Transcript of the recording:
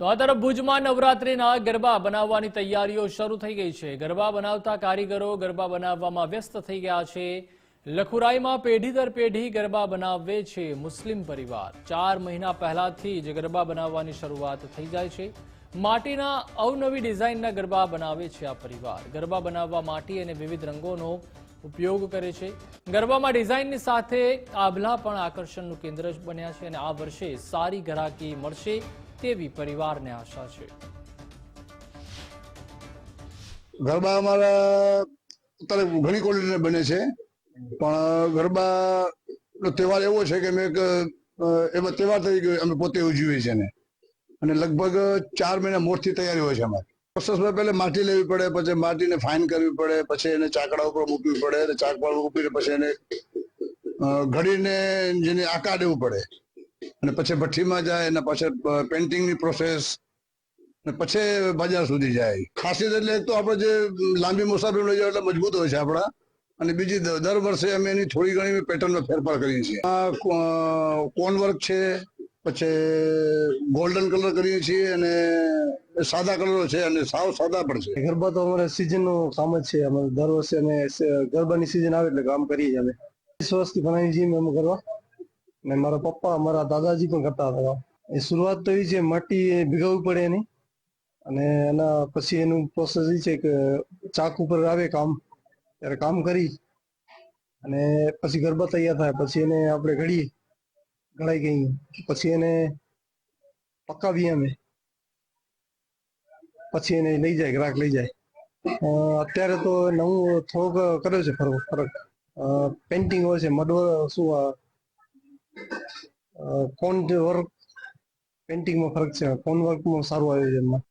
તો આ તરફ ભુજમાં નવરાત્રિના ગરબા બનાવવાની તૈયારીઓ શરૂ થઈ ગઈ છે. ગરબા બનાવતા કારીગરો ગરબા બનાવવામાં વ્યસ્ત થઈ ગયા છે. લખુરાઈમાં પેઢી દર પેઢી ગરબા બનાવે છે મુસ્લિમ પરિવાર. ચાર મહિના પહેલાથી જ ગરબા બનાવવાની શરૂઆત થઈ જાય છે. માટીના અવનવી ડિઝાઇનના ગરબા બનાવે છે આ પરિવાર. ગરબા બનાવવા માટી અને વિવિધ રંગોનો ઉપયોગ કરે છે. ગરબામાં ડિઝાઇનની સાથે આભલા પણ આકર્ષણનું કેન્દ્ર બન્યા છે અને આ વર્ષે સારી ગ્રાહકી મળશે તેવી પરિવારને આશા છે. ગરબા અમારા અત્યારે ઘણી ક્વોલિટીના બને છે. પણ ગરબા તહેવાર એવો છે કે મેં એમાં તહેવાર તરીકે અમે પોતે ઉજવીએ છીએ અને લગભગ ચાર મહિના મોટથી તૈયારી હોય છે અમારી. પ્રોસેસમાં પહેલા માટી લેવી પડે, પછી માટીને ફાઇન કરવી પડે, પછી એને ચાકડા ઉપર મૂકવી પડે ચાકડા મૂકીને પછી એને ઘડીને જેને આકાર દેવું પડે. અને પછી ભઠ્ઠીમાં જાય, અને પછી પેન્ટિંગની પ્રોસેસ ને પછી બજાર સુધી જાય. ખાસિયત એટલે એક તો આપણે જે લાંબી મુસાફરી લઈ જાય એટલે મજબૂત હોય છે આપણા. અને બીજી દર વર્ષે અમે એની થોડી ઘણી પેટર્નમાં ફેરફાર કરીએ છીએ. આ કોન વર્ક છે, પછી ગોલ્ડન કલર કરીએ છીએ, અને સાદા કલરો છે અને સાવ સાદા પણ છે. ગરબા તો અમારે સિઝન નો કામ જ છે. અમારે દર વર્ષે અમે ગરબાની સિઝન આવે એટલે કામ કરીએ અમે. વીસ વર્ષથી બનાવી છીએ અમે ગરબા. ને મારા પપ્પા, મારા દાદાજી પણ કરતા હતા એ શરૂઆત તો એ છે, માટી ભીગાવવી પડે એની. અને એના પછી એનું પ્રોસેસ એ છે કે ચાક ઉપર આવે કામ. ત્યારે કામ કરી. અને પછી ગરબા તૈયાર થાય. પછી એને આપણે ઘડીએ. ઘડાઈ ગઈ. પછી એને પકાવીએ અમે. પછી એને લઈ જાય, ગ્રાહક લઈ જાય. અત્યારે તો નવું થોડુંક કર્યો છે ફરક ફરક. પેન્ટિંગ હોય છે મડવર શું કોન વર્ક પેન્ટિંગમાં ફરક છે. કોન વર્કમાં સારું આવ્યું છે એમાં